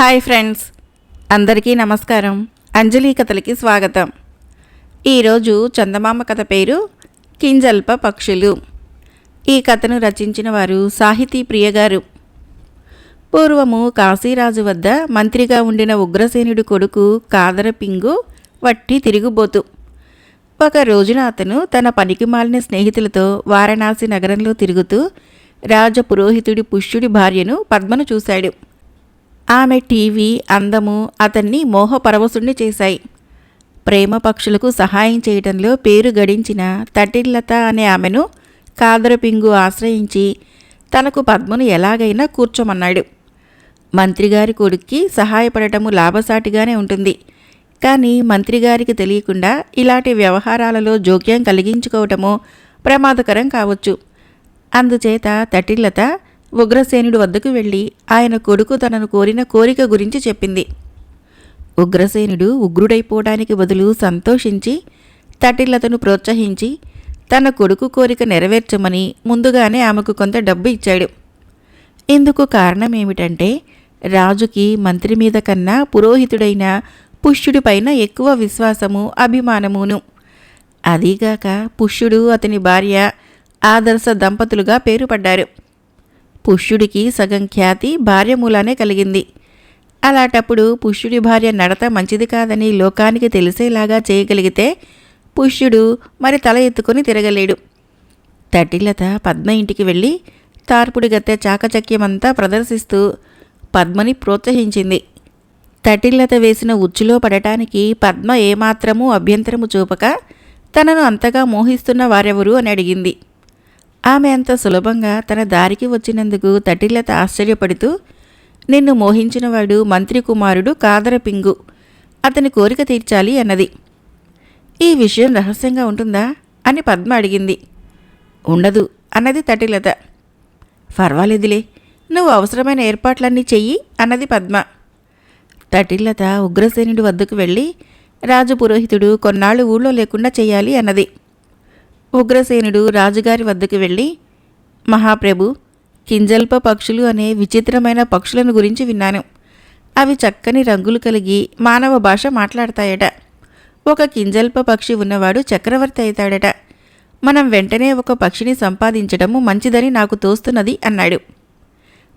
Hi friends అందరికీ నమస్కారం. అంజలి కథలకి స్వాగతం. ఈరోజు చందమామ కథ పేరు కింజల్ప పక్షులు. ఈ కథను రచించిన వారు సాహితీ ప్రియగారు. పూర్వము కాశీరాజు వద్ద మంత్రిగా ఉండిన ఉగ్రసేనుడి కొడుకు కాదర పింగు వట్టి తిరిగిపోతూ. ఒక రోజున అతను తన పనికిమాలిన స్నేహితులతో వారణాసి నగరంలో తిరుగుతూ రాజ పురోహితుడి పుష్యుడి భార్యను పద్మను చూశాడు. ఆమె టీవీ అందము అతన్ని మోహపరవశుణ్ణి చేశాయి. ప్రేమ పక్షులకు సహాయం చేయడంలో పేరు గడించిన తటిల్లత అనే ఆమెను కాదరపింగు ఆశ్రయించి తనకు పద్మను ఎలాగైనా కూర్చోమన్నాడు. మంత్రిగారి కొడుక్కి సహాయపడటము లాభసాటిగానే ఉంటుంది. కానీ మంత్రిగారికి తెలియకుండా ఇలాంటి వ్యవహారాలలో జోక్యం కలిగించుకోవటము ప్రమాదకరం కావచ్చు. అందుచేత తటిల్లత ఉగ్రసేనుడి వద్దకు వెళ్ళి ఆయన కొడుకు తనను కోరిన కోరిక గురించి చెప్పింది. ఉగ్రసేనుడు ఉగ్రుడైపోవడానికి బదులు సంతోషించి తటిల్లతను ప్రోత్సహించి తన కొడుకు కోరిక నెరవేర్చమని ముందుగానే ఆమెకు కొంత డబ్బు ఇచ్చాడు. ఇందుకు కారణం ఏమిటంటే రాజుకి మంత్రి మీద కన్నా పురోహితుడైన పుష్యుడిపైన ఎక్కువ విశ్వాసము అభిమానమును. అదీగాక పుష్యుడు అతని భార్య ఆదర్శ దంపతులుగా పేరుపడ్డారు. పుష్యుడికి సగం ఖ్యాతి భార్య మూలానే కలిగింది. అలాంటప్పుడు పుష్యుడి భార్య నడత మంచిది కాదని లోకానికి తెలిసేలాగా చేయగలిగితే పుష్యుడు మరి తల ఎత్తుకొని తిరగలేడు. తటిలత పద్మ ఇంటికి వెళ్ళి తార్పుడి గత్తె చాకచక్యమంతా ప్రదర్శిస్తూ పద్మని ప్రోత్సహించింది. తటిల్లత వేసిన ఉచ్చులో పడటానికి పద్మ ఏమాత్రమూ అభ్యంతరము చూపక తనను అంతగా మోహిస్తున్న వారెవరు అని అడిగింది. ఆమె అంత సులభంగా తన దారికి వచ్చినందుకు తటిలత ఆశ్చర్యపడుతూ నిన్ను మోహించినవాడు మంత్రి కుమారుడు కాదర పింగు అతని కోరిక తీర్చాలి అన్నది. ఈ విషయం రహస్యంగా ఉంటుందా? అని పద్మ అడిగింది. ఉండదు అన్నది తటిలత. పర్వాలేదులే నువ్వు అవసరమైన ఏర్పాట్లన్నీ చెయ్యి అన్నది పద్మ. తటిల్లత ఉగ్రసేనుడి వద్దకు వెళ్ళి రాజు పురోహితుడు కొన్నాళ్ళు ఊళ్ళో లేకుండా చేయాలి అన్నది. ఉగ్రసేనుడు రాజుగారి వద్దకు వెళ్ళి మహాప్రభు కింజల్ప పక్షులు అనే విచిత్రమైన పక్షులను గురించి విన్నాను. అవి చక్కని రంగులు కలిగి మానవ భాష మాట్లాడతాయట. ఒక కింజల్ప పక్షి ఉన్నవాడు చక్రవర్తి అవుతాడట. మనం వెంటనే ఒక పక్షిని సంపాదించడము మంచిదని నాకు తోస్తున్నది అన్నాడు.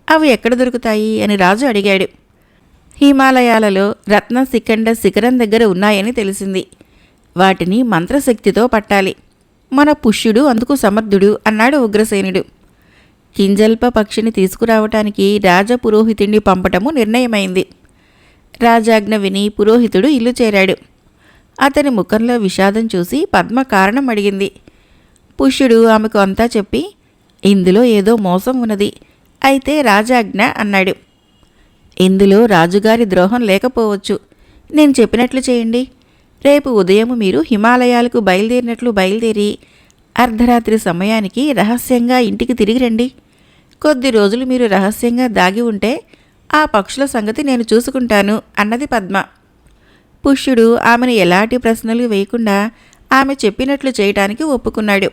అవి ఎక్కడ దొరుకుతాయి? అని రాజు అడిగాడు. హిమాలయాలలో రత్న శిఖండ శిఖరం దగ్గర ఉన్నాయని తెలిసింది. వాటిని మంత్రశక్తితో పట్టాలి. మన పుష్యుడు అందుకు సమర్థుడు అన్నాడు ఉగ్రసేనుడు. కింజల్ప పక్షిని తీసుకురావటానికి రాజపురోహితుడిని పంపటము నిర్ణయమైంది. రాజాజ్ఞ విని పురోహితుడు ఇల్లు చేరాడు. అతని ముఖంలో విషాదం చూసి పద్మ కారణం అడిగింది. పుష్యుడు ఆమెకు అంతా చెప్పి ఇందులో ఏదో మోసం ఉన్నది అయితే రాజాజ్ఞ అన్నాడు. ఇందులో రాజుగారి ద్రోహం లేకపోవచ్చు. నేను చెప్పినట్లు చేయండి. రేపు ఉదయం మీరు హిమాలయాలకు బయలుదేరినట్లు బయలుదేరి అర్ధరాత్రి సమయానికి రహస్యంగా ఇంటికి తిరిగి రండి. కొద్ది రోజులు మీరు రహస్యంగా దాగి ఉంటే ఆ పక్షుల సంగతి నేను చూసుకుంటాను అన్నది పద్మ. పుష్యుడు ఆమెను ఎలాంటి ప్రశ్నలు వేయకుండా ఆమె చెప్పినట్లు చేయటానికి ఒప్పుకున్నాడు.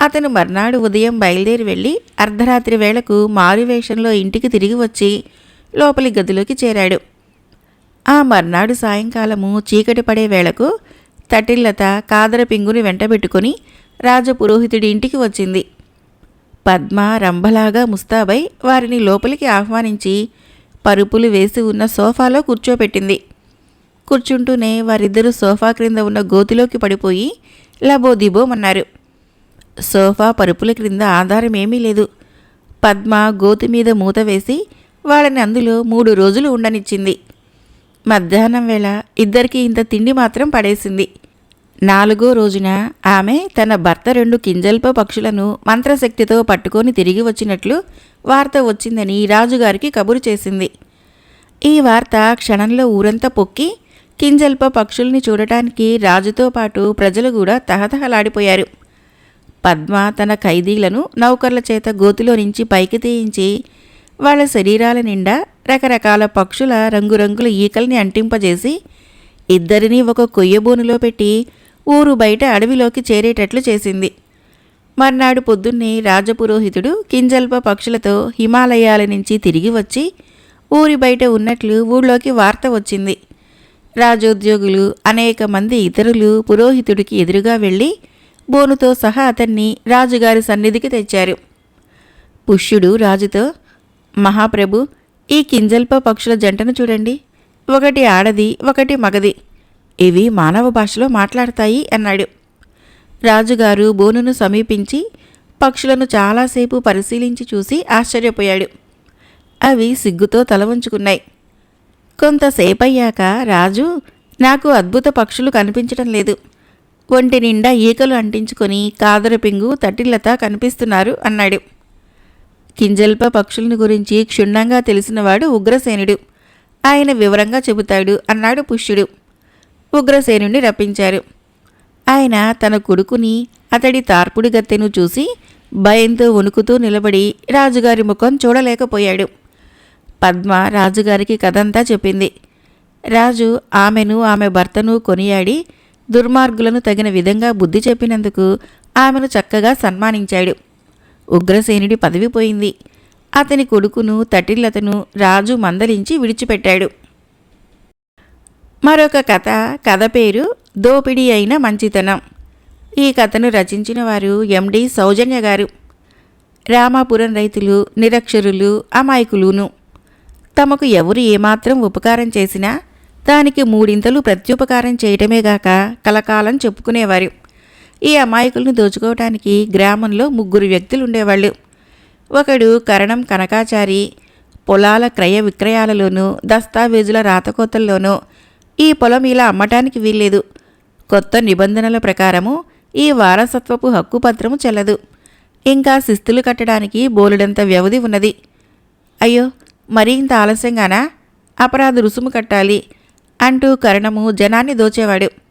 అతను మర్నాడు ఉదయం బయలుదేరి వెళ్ళి అర్ధరాత్రి వేళకు మారువేషంలో ఇంటికి తిరిగి వచ్చి లోపలి గదిలోకి చేరాడు. ఆ మర్నాడు సాయంకాలము చీకటి పడే వేళకు తటిల్లత కాదర పింగుని వెంటబెట్టుకుని రాజపురోహితుడి ఇంటికి వచ్చింది. పద్మ రంభలాగా ముస్తాబై వారిని లోపలికి ఆహ్వానించి పరుపులు వేసి ఉన్న సోఫాలో కూర్చోపెట్టింది. కూర్చుంటూనే వారిద్దరూ సోఫా క్రింద ఉన్న గోతిలోకి పడిపోయి లబోదిబోమన్నారు సోఫా పరుపుల క్రింద ఆధారం ఏమీ లేదు. పద్మ గోతి మీద మూత వేసి వాళ్ళని అందులో మూడు రోజులు ఉండనిచ్చింది. మధ్యాహ్నం వేళ ఇద్దరికి ఇంత తిండి మాత్రం పడేసింది. నాలుగో రోజున ఆమె తన భర్త రెండు కింజల్ప పక్షులను మంత్రశక్తితో పట్టుకొని తిరిగి వచ్చినట్లు వార్త వచ్చిందని రాజుగారికి కబురు చేసింది. ఈ వార్త క్షణంలో ఊరంతా పొక్కి కింజల్ప పక్షుల్ని చూడటానికి రాజుతో పాటు ప్రజలు కూడా తహతహలాడిపోయారు. పద్మ తన ఖైదీలను నౌకర్ల చేత గోతిలో నుంచి పైకి తీయించి వాళ్ళ శరీరాల నిండా రకరకాల పక్షుల రంగురంగుల ఈకల్ని అంటింపజేసి ఇద్దరినీ ఒక కొయ్యబోనులో పెట్టి ఊరు బయట అడవిలోకి చేరేటట్లు చేసింది. మర్నాడు పొద్దున్నే రాజపురోహితుడు కింజల్ప పక్షులతో హిమాలయాల నుంచి తిరిగి వచ్చి ఊరి బయట ఉన్నట్లు ఊళ్ళోకి వార్త వచ్చింది. రాజోద్యోగులు అనేక మంది ఇతరులు పురోహితుడికి ఎదురుగా వెళ్ళి బోనుతో సహా అతన్ని రాజుగారి సన్నిధికి తెచ్చారు. పుష్యుడు రాజుతో మహాప్రభు ఈ కింజల్ప పక్షుల జంటను చూడండి. ఒకటి ఆడది ఒకటి మగది. ఇవి మానవ భాషలో మాట్లాడతాయి అన్నాడు. రాజుగారు బోనును సమీపించి పక్షులను చాలాసేపు పరిశీలించి చూసి ఆశ్చర్యపోయాడు. అవి సిగ్గుతో తల ఉంచుకున్నాయి కొంతసేపయ్యాక రాజు నాకు అద్భుత పక్షులు కనిపించడం లేదు. ఒంటి నిండా ఈకలు అంటించుకొని కాదరపింగు తటిల్లత కనిపిస్తున్నారు అన్నాడు. కింజల్ప పక్షులను గురించి క్షుణ్ణంగా తెలిసినవాడు ఉగ్రసేనుడు. ఆయన వివరంగా చెబుతాడు అన్నాడు పుష్యుడు. ఉగ్రసేనుని రప్పించారు. ఆయన తన కొడుకుని అతడి తార్పుడి గత్తెను చూసి భయంతో వణుకుతూ నిలబడి రాజుగారి ముఖం చూడలేకపోయాడు. పద్మ రాజుగారికి కథంతా చెప్పింది. రాజు ఆమెను ఆమె భర్తను కొనియాడి దుర్మార్గులను తగిన విధంగా బుద్ధి చెప్పినందుకు ఆమెను చక్కగా సన్మానించాడు. ఉగ్రసేనుడి పదవి పోయింది అతని కొడుకును తటిల్లతను రాజు మందలించి విడిచిపెట్టాడు. మరొక కథ కథ పేరు దోపిడీ అయిన మంచితనం. ఈ కథను రచించిన వారు ఎండి సౌజన్య గారు. రామాపురం రైతులు నిరక్షరులు అమాయకులును. తమకు ఎవరు ఏమాత్రం ఉపకారం చేసినా దానికి మూడింతలు ప్రత్యుపకారం చేయటమేగాక కలకాలం చెప్పుకునేవారు. ఈ అమాయకులను దోచుకోవటానికి గ్రామంలో ముగ్గురు వ్యక్తులు ఉండేవాళ్ళు. ఒకడు కరణం కనకాచారి పొలాల క్రయ విక్రయాలలోనూ దస్తావేజుల రాతకోతల్లోనూ ఈ పొలం ఇలా అమ్మటానికి వీల్లేదు. కొత్త నిబంధనల ప్రకారము ఈ వారసత్వపు హక్కు పత్రము చెల్లదు. ఇంకా శిస్తులు కట్టడానికి బోలెడంత వ్యవధి ఉన్నది. అయ్యో మరీ ఇంత ఆలస్యంగానా? అపరాధ రుసుము కట్టాలి అంటూ కరణము జనాన్ని దోచేవాడు.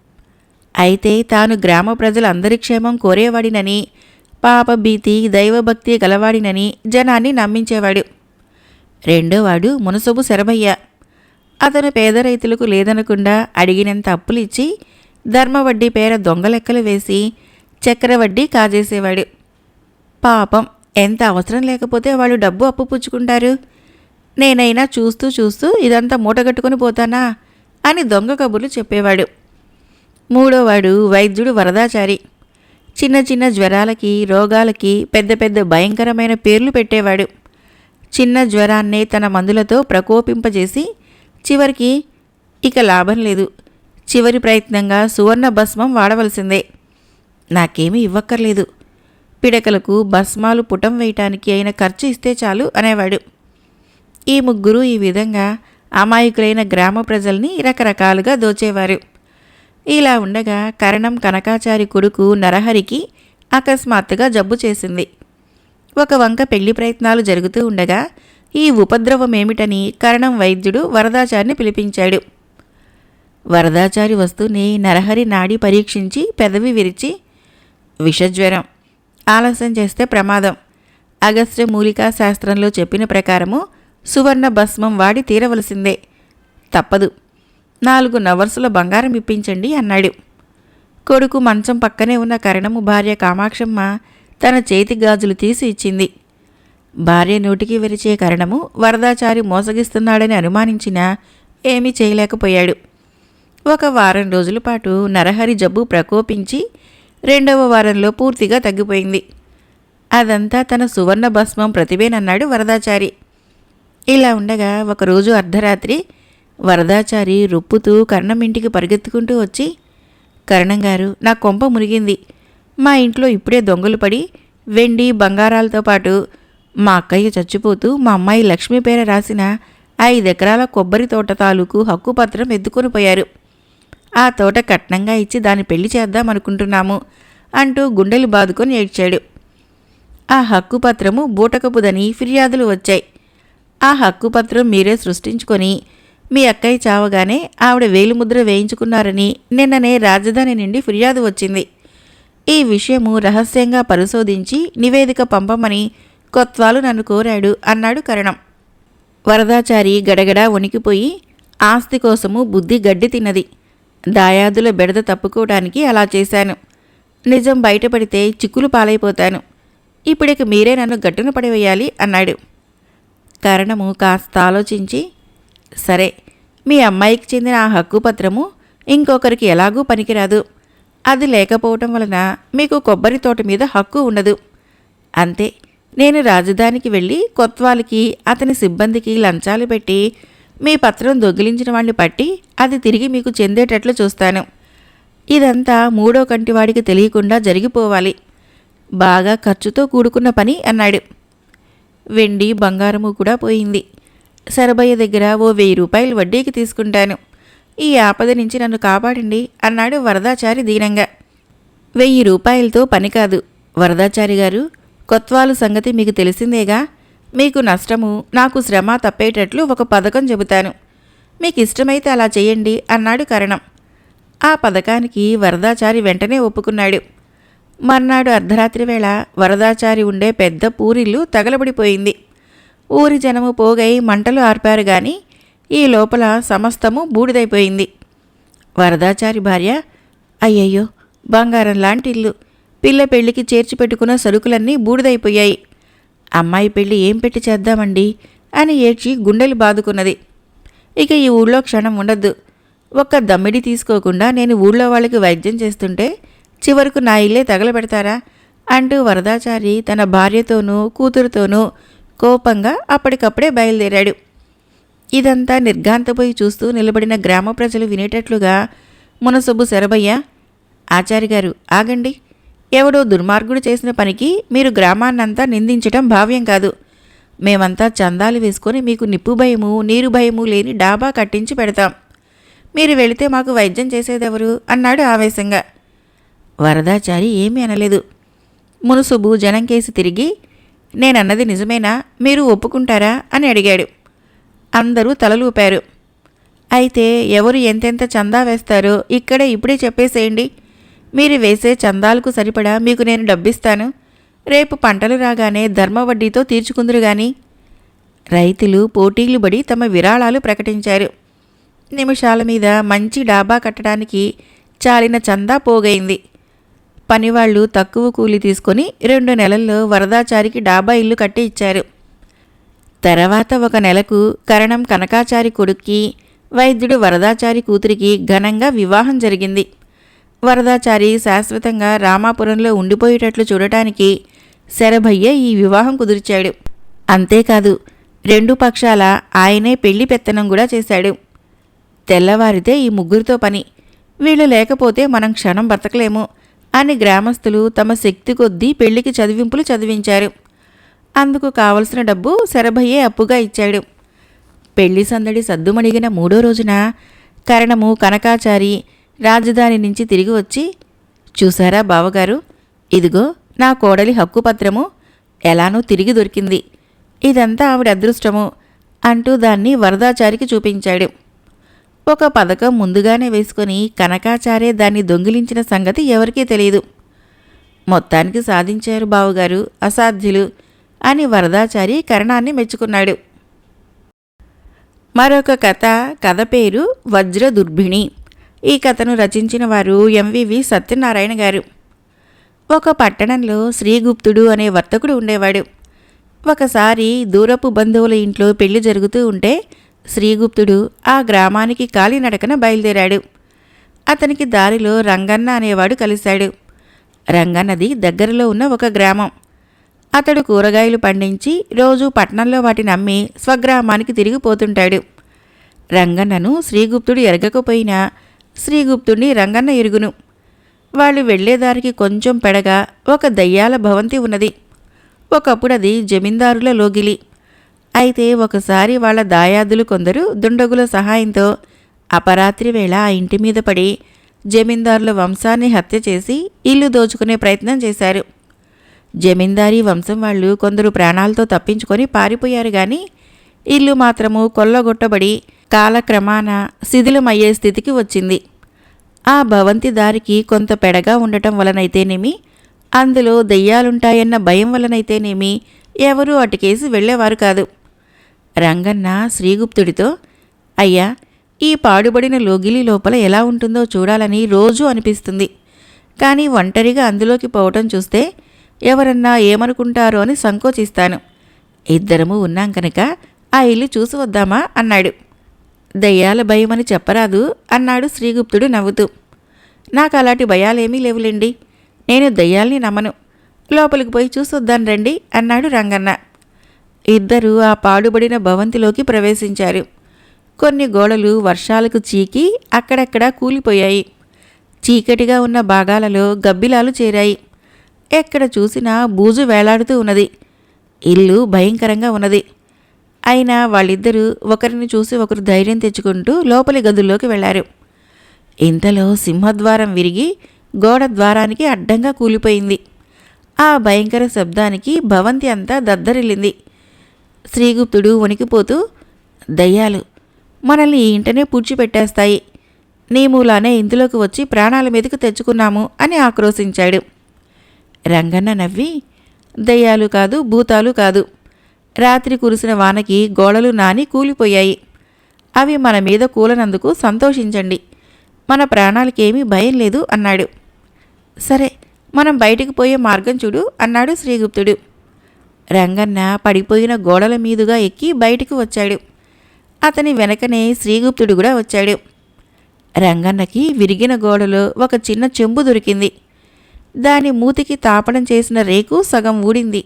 అయితే తాను గ్రామ ప్రజలందరి క్షేమం కోరేవాడినని పాపభీతి దైవభక్తి గలవాడినని జనాన్ని నమ్మించేవాడు. రెండోవాడు మునసబు శరభయ్య. అతను పేద రైతులకు లేదనకుండా అడిగినంత అప్పులిచ్చి ధర్మవడ్డీ పేర దొంగలెక్కలు వేసి చక్రవడ్డీ కాజేసేవాడు. పాపం ఎంత అవసరం లేకపోతే వాళ్ళు డబ్బు అప్పు పుచ్చుకుంటారు? నేనైనా చూస్తూ చూస్తూ ఇదంతా మూటగట్టుకుని పోతానా? అని దొంగ కబుర్లు చెప్పేవాడు. మూడోవాడు వైద్యుడు వరదాచారి. చిన్న చిన్న జ్వరాలకి రోగాలకి పెద్ద పెద్ద భయంకరమైన పేర్లు పెట్టేవాడు. చిన్న జ్వరాన్నే తన మందులతో ప్రకోపింపజేసి చివరికి ఇక లాభం లేదు. చివరి ప్రయత్నంగా సువర్ణ భస్మం వాడవలసిందే. నాకేమీ ఇవ్వక్కర్లేదు. పిడకలకు భస్మాలు పుటం వేయటానికి అయిన ఖర్చు ఇస్తే చాలు అనేవాడు. ఈ ముగ్గురు ఈ విధంగా అమాయకులైన గ్రామ ప్రజల్ని రకరకాలుగా దోచేవారు. ఇలా ఉండగా కరణం కనకాచారి కొడుకు నరహరికి అకస్మాత్తుగా జబ్బు చేసింది. ఒక వంక పెళ్ళి ప్రయత్నాలు జరుగుతూ ఉండగా ఈ ఉపద్రవమేమిటని కరణం వైద్యుడు వరదాచారిని పిలిపించాడు. వరదాచారి వస్తూనే నరహరి నాడి పరీక్షించి పెదవి విరిచి విషజ్వరం ఆలస్యం చేస్తే ప్రమాదం. అగస్త్య మూలికా శాస్త్రంలో చెప్పిన ప్రకారము సువర్ణ భస్మం వాడి తీరవలసిందే. తప్పదు. నాలుగు నవర్సుల బంగారం ఇప్పించండి అన్నాడు. కొడుకు మంచం పక్కనే ఉన్న కరణము భార్య కామాక్షమ్మ తన చేతి గాజులు తీసి ఇచ్చింది. భార్య నోటికి విరిచే కరణము వరదాచారి మోసగిస్తున్నాడని అనుమానించినా ఏమీ చేయలేకపోయాడు. ఒక వారం రోజుల పాటు నరహరి జబ్బు ప్రకోపించి రెండవ వారంలో పూర్తిగా తగ్గిపోయింది. అదంతా తన సువర్ణ భస్మం ప్రతిభేనన్నాడు వరదాచారి. ఇలా ఉండగా ఒకరోజు అర్ధరాత్రి వరదాచారి రొప్పుతూ కర్ణం ఇంటికి పరిగెత్తుకుంటూ వచ్చి కరణం గారు నా కొంప మునిగింది మా ఇంట్లో ఇప్పుడే దొంగలు పడి వెండి బంగారాలతో పాటు మా అక్కయ్య చచ్చిపోతూ మా అమ్మాయి లక్ష్మి పేర రాసిన ఐదెకరాల కొబ్బరి తోట తాలూకు హక్కు పత్రం ఎత్తుకొని పోయారు. ఆ తోట కట్నంగా ఇచ్చి దాన్ని పెళ్ళి చేద్దామనుకుంటున్నాము అంటూ గుండెలు బాదుకొని ఏడ్చాడు. ఆ హక్కు పత్రము బూటకపుదని ఫిర్యాదులు వచ్చాయి. ఆ హక్కు పత్రం మీరే సృష్టించుకొని మీ అక్కయ్య చావగానే ఆవిడ వేలిముద్ర వేయించుకున్నారని నిన్ననే రాజధాని నుండి ఫిర్యాదు వచ్చింది. ఈ విషయము రహస్యంగా పరిశోధించి నివేదిక పంపమని కొత్వాలు నన్ను కోరాడు అన్నాడు కరణం. వరదాచారి గడగడా వణికిపోయి ఆస్తి కోసము బుద్ధి గడ్డి తిన్నది. దాయాదుల బెడద తప్పుకోవడానికి అలా చేశాను. నిజం బయటపడితే చిక్కులు పాలైపోతాను. ఇప్పుడిక మీరే నన్ను గట్టున పడివేయాలి అన్నాడు. కరణము కాస్త ఆలోచించి సరే మీ అమ్మాయికి చెందిన ఆ హక్కు పత్రము ఇంకొకరికి ఎలాగూ పనికిరాదు. అది లేకపోవటం వలన మీకు కొబ్బరి తోట మీద హక్కు ఉండదు. అంతే నేను రాజధానికి వెళ్ళి కొత్వాలకి అతని సిబ్బందికి లంచాలు పెట్టి మీ పత్రం దొంగిలించిన వాడిని పట్టి అది తిరిగి మీకు చెందేటట్లు చూస్తాను. ఇదంతా మూడో కంటివాడికి తెలియకుండా జరిగిపోవాలి. బాగా ఖర్చుతో కూడుకున్న పని అన్నాడు. వెండి బంగారము కూడా పోయింది. శరభయ్య దగ్గర ఓ వెయ్యి రూపాయలు వడ్డీకి తీసుకుంటాను. ఈ ఆపద నుంచి నన్ను కాపాడండి అన్నాడు వరదాచారి దీనంగా. వెయ్యి రూపాయలతో పని కాదు. వరదాచారి గారు కొత్వాలు సంగతి మీకు తెలిసిందేగా? మీకు నష్టము నాకు శ్రమ తప్పేటట్లు ఒక పథకం చెబుతాను. మీకు ఇష్టమైతే అలా చేయండి అన్నాడు కరణం. ఆ పథకానికి వరదాచారి వెంటనే ఒప్పుకున్నాడు. మర్నాడు అర్ధరాత్రి వేళ వరదాచారి ఉండే పెద్ద పూరిల్లు తగలబడిపోయింది. ఊరి జనము పోగై మంటలు ఆర్పారు గాని ఈ లోపల సమస్తము బూడిదైపోయింది. వరదాచారి భార్య అయ్యయ్యో బంగారం లాంటి ఇల్లు పిల్ల పెళ్ళికి చేర్చిపెట్టుకున్న సరుకులన్నీ బూడిదైపోయాయి. అమ్మాయి పెళ్ళి ఏం పెట్టి చేద్దామండి? అని ఏడ్చి గుండెలు బాదుకున్నది. ఇక ఈ ఊళ్ళో క్షణం ఉండద్దు. ఒక్క దమ్మిడి తీసుకోకుండా నేను ఊళ్ళో వాళ్ళకి వైద్యం చేస్తుంటే చివరకు నా ఇల్లే తగలబెడతారా? అంటూ వరదాచారి తన భార్యతోనూ కూతురుతోనూ కోపంగా అప్పటికప్పుడే బయలుదేరాడు. ఇదంతా నిర్ఘాంతపోయి చూస్తూ నిలబడిన గ్రామ ప్రజలు వినేటట్లుగా మునసొబ్బు శరభయ్య ఆచారి గారు ఆగండి. ఎవడో దుర్మార్గుడు చేసిన పనికి మీరు గ్రామాన్నంతా నిందించటం భావ్యం కాదు. మేమంతా చందాలు వేసుకొని మీకు నిప్పు భయము నీరు భయము లేని డాబా కట్టించి పెడతాం. మీరు వెళితే మాకు వైద్యం చేసేదెవరు? అన్నాడు ఆవేశంగా. వరదాచారి ఏమీ అనలేదు. మునుసుబు జనం కేసి తిరిగి నేనన్నది నిజమేనా? మీరు ఒప్పుకుంటారా? అని అడిగాడు. అందరూ తలలూపారు. అయితే ఎవరు ఎంతెంత చందా వేస్తారో ఇక్కడే ఇప్పుడే చెప్పేసేయండి. మీరు వేసే చందాలకు సరిపడా మీకు నేను డబ్బిస్తాను. రేపు పంటలు రాగానే ధర్మ వడ్డీతో తీర్చుకుందరు గాని. రైతులు పోటీలు పడి తమ విరాళాలు ప్రకటించారు. నిమిషాల మీద మంచి డాబా కట్టడానికి చాలిన చందా పోగైంది. పనివాళ్ళు తక్కువ కూలి తీసుకొని రెండు నెలల్లో వరదాచారికి డాబా ఇల్లు కట్టి ఇచ్చారు. తర్వాత ఒక నెలకు కరణం కనకాచారి కొడుక్కి వైద్యుడు వరదాచారి కూతురికి ఘనంగా వివాహం జరిగింది. వరదాచారి శాశ్వతంగా రామాపురంలో ఉండిపోయేటట్లు చూడటానికి శరభయ్య ఈ వివాహం కుదిర్చాడు. అంతేకాదు రెండు పక్షాల ఆయనే పెళ్ళి పెత్తనం కూడా చేశాడు. తెల్లవారితే ఈ ముగ్గురితో పని. వీళ్ళు లేకపోతే మనం క్షణం బ్రతకలేము అని గ్రామస్తులు తమ శక్తి కొద్దీ పెళ్ళికి చదివింపులు చదివించారు. అందుకు కావలసిన డబ్బు శరభయ్యే అప్పుగా ఇచ్చాడు. పెళ్ళి సందడి సద్దుమణిగిన మూడో రోజున కరణము కనకాచారి రాజధాని నుంచి తిరిగి వచ్చి చూసారా బావగారు ఇదిగో నా కోడలి హక్కు పత్రము ఎలానూ తిరిగి దొరికింది. ఇదంతా ఆవిడ అదృష్టము అంటూ దాన్ని వరదాచారికి చూపించాడు. ఒక పథకం ముందుగానే వేసుకొని కనకాచారే దాన్ని దొంగిలించిన సంగతి ఎవరికీ తెలియదు. మొత్తానికి సాధించారు బావుగారు అసాధ్యులు అని వరదాచారి కరణాన్ని మెచ్చుకున్నాడు. మరొక కథ కథ పేరు వజ్ర దుర్భిణి ఈ కథను రచించిన వారు ఎంవివి సత్యనారాయణ గారు. ఒక పట్టణంలో శ్రీగుప్తుడు అనే వర్తకుడు ఉండేవాడు. ఒకసారి దూరపు బంధువుల ఇంట్లో పెళ్ళి జరుగుతూ ఉంటే శ్రీగుప్తుడు ఆ గ్రామానికి కాలినడకన బయలుదేరాడు. అతనికి దారిలో రంగన్న అనేవాడు కలిశాడు. రంగన్నది దగ్గరలో ఉన్న ఒక గ్రామం. అతడు కూరగాయలు పండించి రోజు పట్నంలో వాటిని అమ్మి స్వగ్రామానికి తిరిగిపోతుంటాడు రంగన్నను శ్రీగుప్తుడు ఎరగకపోయినా శ్రీగుప్తుడిని రంగన్న ఎరుగును. వాళ్ళు వెళ్ళేదారికి కొంచెం పెడగా ఒక దయ్యాల భవంతి ఉన్నది. ఒకప్పుడు అది జమీందారుల లోగిలి. అయితే ఒకసారి వాళ్ళ దాయాదులు కొందరు దుండగుల సహాయంతో అపరాత్రి వేళ ఆ ఇంటి మీద పడి జమీందారుల వంశాన్ని హత్య చేసి ఇల్లు దోచుకునే ప్రయత్నం చేశారు. జమీందారీ వంశం వాళ్ళు కొందరు ప్రాణాలతో తప్పించుకొని పారిపోయారు గాని ఇల్లు మాత్రము కొల్లగొట్టబడి కాలక్రమాన శిథిలమయ్యే స్థితికి వచ్చింది. ఆ భవంతి దారికి కొంత పెడగా ఉండటం వలనైతేనేమి అందులో దెయ్యాలుంటాయన్న భయం వలనైతేనేమి ఎవరూ అటుకేసి వెళ్ళేవారు కాదు. రంగన్న శ్రీగుప్తుడితో అయ్యా ఈ పాడుబడిన లోగిలి లోపల ఎలా ఉంటుందో చూడాలని రోజూ అనిపిస్తుంది. కానీ ఒంటరిగా అందులోకి పోవటం చూస్తే ఎవరన్నా ఏమనుకుంటారో అని సంకోచిస్తాను. ఇద్దరము ఉన్నాం కనుక ఆ ఇల్లు చూసి వద్దామా? అన్నాడు. దయ్యాల భయమని చెప్పరాదు అన్నాడు శ్రీగుప్తుడు నవ్వుతూ. నాకు అలాంటి భయాలేమీ లేవులేండి. నేను దయ్యాల్ని నమ్మను. లోపలికి పోయి చూసొద్దాను రండి అన్నాడు రంగన్న. ఇద్దరూ ఆ పాడుబడిన భవంతిలోకి ప్రవేశించారు. కొన్ని గోడలు వర్షాలకు చీకి అక్కడక్కడ కూలిపోయాయి. చీకటిగా ఉన్న భాగాలలో గబ్బిలాలు చేరాయి. ఎక్కడ చూసినా బూజు వేలాడుతూ ఉన్నది. ఇల్లు భయంకరంగా ఉన్నది. అయినా వాళ్ళిద్దరూ ఒకరిని చూసి ఒకరు ధైర్యం తెచ్చుకుంటూ లోపలి గదుల్లోకి వెళ్ళారు. ఇంతలో సింహద్వారం విరిగి గోడ ద్వారానికి అడ్డంగా కూలిపోయింది. ఆ భయంకర శబ్దానికి భవంతి అంతా దద్దరిల్లింది. శ్రీగుప్తుడు వణికిపోతూ దయ్యాలు మనల్ని ఈ ఇంటనే పూడ్చిపెట్టేస్తాయి. నీ మూలానే ఇందులోకి వచ్చి ప్రాణాల మీదకు తెచ్చుకున్నాము అని ఆక్రోశించాడు. రంగన్న నవ్వి దయ్యాలు కాదు భూతాలు కాదు. రాత్రి కురిసిన వానకి గోడలు నాని కూలిపోయాయి. అవి మన మీద కూలనందుకు సంతోషించండి. మన ప్రాణాలకేమీ భయం లేదు అన్నాడు. సరే మనం బయటికి పోయే మార్గం చూడు అన్నాడు శ్రీగుప్తుడు. రంగన్న పడిపోయిన గోడల మీదుగా ఎక్కి బయటికి వచ్చాడు. అతని వెనకనే శ్రీగుప్తుడు కూడా వచ్చాడు. రంగన్నకి విరిగిన గోడలో ఒక చిన్న చెంబు దొరికింది. దాని మూతికి తాపడం చేసిన రేకు సగం ఊడింది.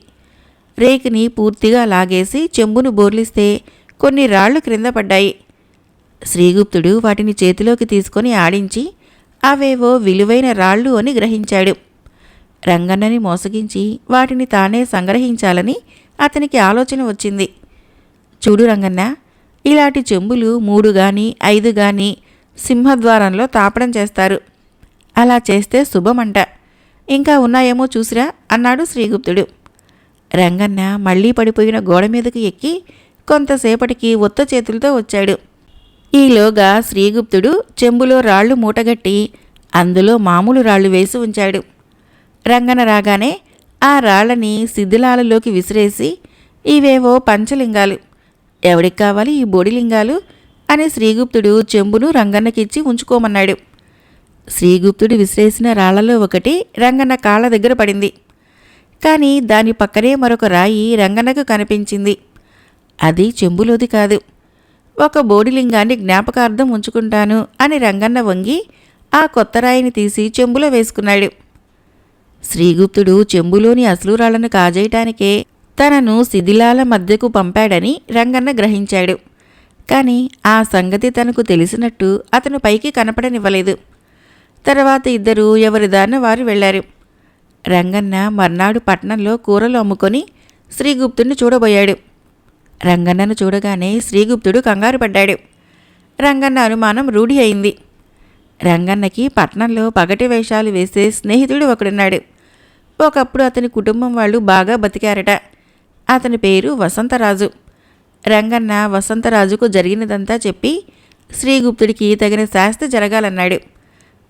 రేకుని పూర్తిగా లాగేసి చెంబును బోర్లిస్తే కొన్ని రాళ్ళు క్రింద పడ్డాయి. శ్రీగుప్తుడు వాటిని చేతిలోకి తీసుకొని ఆడించి అవేవో విలువైన రాళ్ళు అని గ్రహించాడు. రంగన్నని మోసగించి వాటిని తానే సంగ్రహించాలని అతనికి ఆలోచన వచ్చింది. చూడు రంగన్న ఇలాంటి చెంబులు మూడు గాని ఐదు గాని సింహద్వారంలో తాపడం చేస్తారు. అలా చేస్తే శుభమంట. ఇంకా ఉన్నాయేమో చూసిరా అన్నాడు శ్రీగుప్తుడు. రంగన్న మళ్ళీ పడిపోయిన గోడ మీదకు ఎక్కి కొంతసేపటికి ఒత్త చేతులతో వచ్చాడు. ఈలోగా శ్రీగుప్తుడు చెంబులో రాళ్ళు మూటగట్టి అందులో మామూలు రాళ్ళు వేసి ఉంచాడు. రంగన రాగానే ఆ రాళ్ళని శిథిలాలలోకి విసిరేసి ఇవేవో పంచలింగాలు. ఎవడికి కావాలి ఈ బోడిలింగాలు? అని శ్రీగుప్తుడు చెంబును రంగన్నకిచ్చి ఉంచుకోమన్నాడు. శ్రీగుప్తుడు విసిరేసిన రాళ్ళలో ఒకటి రంగన్న కాళ్ళ దగ్గర పడింది. కానీ దాని పక్కనే మరొక రాయి రంగన్నకు కనిపించింది. అది చెంబులోది కాదు. ఒక బోడిలింగాన్ని జ్ఞాపకార్థం ఉంచుకుంటాను అని రంగన్న వంగి ఆ కొత్త రాయిని తీసి చెంబులో వేసుకున్నాడు. శ్రీగుప్తుడు చెంబులోని అసలు కాజేయటానికే తనను శిథిలాల మధ్యకు పంపాడని రంగన్న గ్రహించాడు. కానీ ఆ సంగతి తనకు తెలిసినట్టు అతను పైకి కనపడనివ్వలేదు. తర్వాత ఇద్దరూ ఎవరిదారిన వారు వెళ్ళారు రంగన్న మర్నాడు పట్నంలో కూరలు అమ్ముకొని శ్రీగుప్తుడిని చూడబోయాడు. రంగన్నను చూడగానే శ్రీగుప్తుడు కంగారు పడ్డాడు. రంగన్న అనుమానం రూఢి అయింది. రంగన్నకి పట్నంలో పగటి వేషాలు వేసే స్నేహితుడు ఒకడున్నాడు. ఒకప్పుడు అతని కుటుంబం వాళ్ళు బాగా బతికారట. అతని పేరు వసంతరాజు. రంగన్న వసంతరాజుకు జరిగినదంతా చెప్పి శ్రీగుప్తుడికి తగిన శాస్తి జరగాలన్నాడు.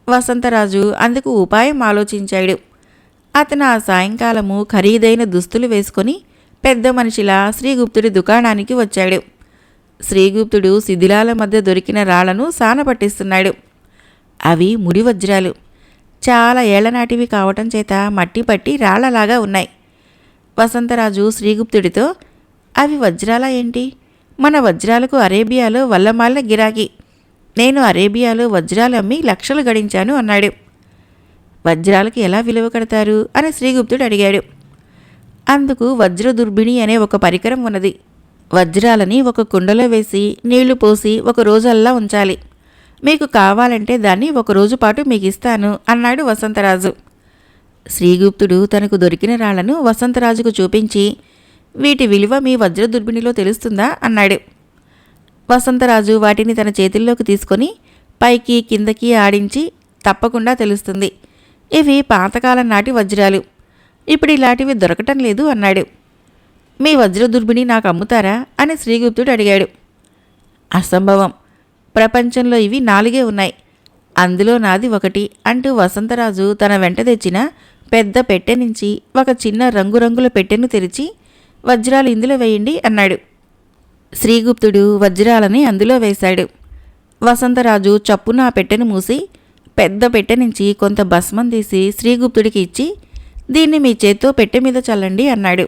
వసంతరాజు అందుకు ఉపాయం ఆలోచించాడు. అతను ఆ సాయంకాలము ఖరీదైన దుస్తులు వేసుకొని పెద్ద మనిషిలా శ్రీగుప్తుడి దుకాణానికి వచ్చాడు. శ్రీగుప్తుడు శిథిలాల మధ్య దొరికిన రాళ్ళను సానపట్టిస్తున్నాడు అవి ముడి వజ్రాలు. చాలా ఏళ్ళనాటివి కావటం చేత మట్టి పట్టి రాళ్ళలాగా ఉన్నాయి. వసంతరాజు శ్రీగుప్తుడితో అవి వజ్రాలా ఏంటి? మన వజ్రాలకు అరేబియాలో వల్లమాల గిరాకీ. నేను అరేబియాలో వజ్రాలు అమ్మి లక్షలు గడించాను అన్నాడు. వజ్రాలకు ఎలా విలువ కడతారు? అని శ్రీగుప్తుడు అడిగాడు. అందుకు వజ్ర దుర్బిణి అనే ఒక పరికరం ఉన్నది. వజ్రాలని ఒక కుండలో వేసి నీళ్ళు పోసి ఒక రోజల్లా ఉంచాలి. మీకు కావాలంటే దాన్ని ఒక రోజు పాటు మీకు ఇస్తాను అన్నాడు వసంతరాజు. శ్రీగుప్తుడు తనకు దొరికిన రాళ్ళను వసంతరాజుకు చూపించి వీటి విలువ మీ వజ్ర దుర్బిణిలో తెలుస్తుందా? అన్నాడు. వసంతరాజు వాటిని తన చేతుల్లోకి తీసుకొని పైకి కిందకి ఆడించి తప్పకుండా తెలుస్తుంది. ఇవి పాతకాలం నాటి వజ్రాలు. ఇప్పుడు ఇలాంటివి దొరకటం లేదు అన్నాడు. మీ వజ్ర దుర్బిణి నాకు అమ్ముతారా? అని శ్రీగుప్తుడు అడిగాడు. అసంభవం. ప్రపంచంలో ఇవి నాలుగే ఉన్నాయి. అందులో నాది ఒకటి అంటూ వసంతరాజు తన వెంట తెచ్చిన పెద్ద పెట్టె నుంచి ఒక చిన్న రంగురంగుల పెట్టెను తెరిచి వజ్రాలు ఇందులో వేయండి అన్నాడు. శ్రీగుప్తుడు వజ్రాలని అందులో వేశాడు. వసంతరాజు చప్పున ఆ పెట్టెను మూసి పెద్ద పెట్టె నుంచి కొంత భస్మం తీసి శ్రీగుప్తుడికి ఇచ్చి దీన్ని మీ చేత్తో పెట్టె మీద చల్లండి అన్నాడు.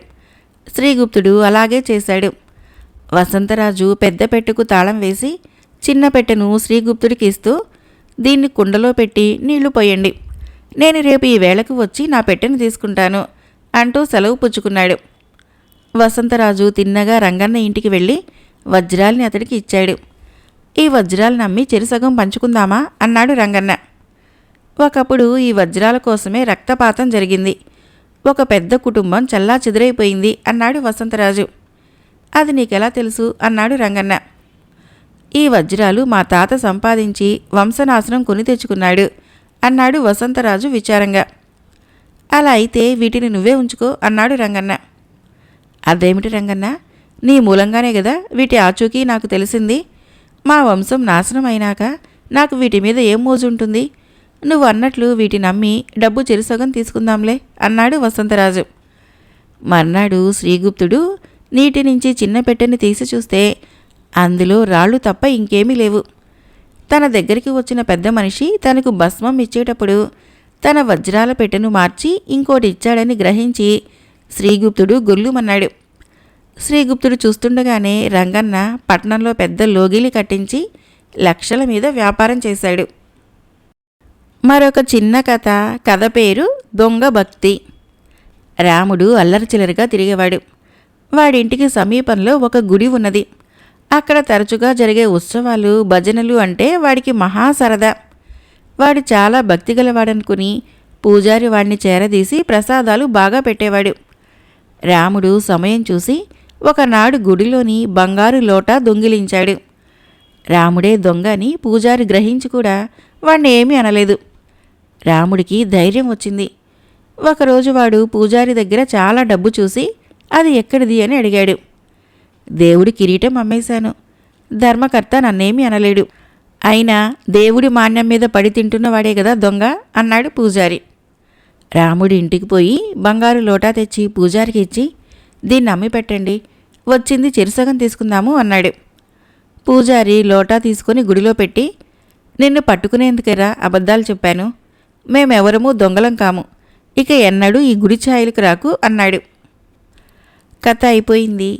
శ్రీగుప్తుడు అలాగే చేశాడు. వసంతరాజు పెద్ద పెట్టెకు తాళం వేసి చిన్న పెట్టెను శ్రీగుప్తుడికి ఇస్తూ దీన్ని కుండలో పెట్టి నీళ్ళు పోయండి. నేను రేపు ఈ వేళకు వచ్చి నా పెట్టెను తీసుకుంటాను అంటూ సెలవు పుచ్చుకున్నాడు. వసంతరాజు తిన్నగా రంగన్న ఇంటికి వెళ్ళి వజ్రాల్ని అతడికి ఇచ్చాడు. ఈ వజ్రాలు నమ్మి చెరుసగం పంచుకుందామా? అన్నాడు రంగన్న. ఒకప్పుడు ఈ వజ్రాల కోసమే రక్తపాతం జరిగింది. ఒక పెద్ద కుటుంబం చల్లా చెదురైపోయింది అన్నాడు వసంతరాజు. అది నీకెలా తెలుసు? అన్నాడు రంగన్న. ఈ వజ్రాలు మా తాత సంపాదించి వంశనాశనం కొని తెచ్చుకున్నాడు అన్నాడు వసంతరాజు విచారంగా. అలా అయితే వీటిని నువ్వే ఉంచుకో అన్నాడు రంగన్న. అదేమిటి రంగన్న? నీ మూలంగానే కదా వీటి ఆచూకీ నాకు తెలిసింది. మా వంశం నాశనం అయినాక నాకు వీటి మీద ఏం మోజు ఉంటుంది? నువ్వు అన్నట్లు వీటి నమ్మి డబ్బు చెరుసగం తీసుకుందాంలే అన్నాడు వసంతరాజు. మర్నాడు శ్రీగుప్తుడు నీటి నుంచి చిన్న పెట్టెని తీసి చూస్తే అందులో రాళ్ళు తప్ప ఇంకేమీ లేవు. తన దగ్గరికి వచ్చిన పెద్ద మనిషి తనకు భస్మం ఇచ్చేటప్పుడు తన వజ్రాల పెట్టెను మార్చి ఇంకోటి ఇచ్చాడని గ్రహించి శ్రీగుప్తుడు గొల్లుమన్నాడు. శ్రీగుప్తుడు చూస్తుండగానే రంగన్న పట్నంలో పెద్ద లోగిలి కట్టించి లక్షల మీద వ్యాపారం చేశాడు. మరొక చిన్న కథ కథ పేరు దొంగ భక్తి. రాముడు అల్లరిచిల్లరిగా తిరిగేవాడు. వాడింటికి సమీపంలో ఒక గుడి ఉన్నది. అక్కడ తరచుగా జరిగే ఉత్సవాలు భజనలు అంటే వాడికి మహా సరదా వాడు చాలా భక్తి గలవాడనుకుని పూజారి వాడిని చేరదీసి ప్రసాదాలు బాగా పెట్టేవాడు. రాముడు సమయం చూసి ఒకనాడు గుడిలోని బంగారు లోట దొంగిలించాడు. రాముడే దొంగ అని పూజారి గ్రహించి కూడా వాణ్ణి ఏమీ అనలేదు. రాముడికి ధైర్యం వచ్చింది. ఒకరోజు వాడు పూజారి దగ్గర చాలా డబ్బు చూసి అది ఎక్కడిది అని అడిగాడు. దేవుడి కిరీటం అమ్మేశాను. ధర్మకర్త నన్నేమీ అనలేడు. అయినా దేవుడి మాన్యం మీద పడి తింటున్నవాడే కదా దొంగ అన్నాడు పూజారి. రాముడి ఇంటికి పోయి బంగారు లోటా తెచ్చి పూజారికి ఇచ్చి దీన్ని అమ్మి పెట్టండి. వచ్చింది చెరుసగం తీసుకుందాము అన్నాడు. పూజారి లోటా తీసుకొని గుడిలో పెట్టి నిన్ను పట్టుకునేందుకేరా అబద్ధాలు చెప్పాను. మేమెవరమూ దొంగలం కాము. ఇక ఎన్నడూ ఈ గుడి ఛాయలకు రాకు అన్నాడు. కథ అయిపోయింది.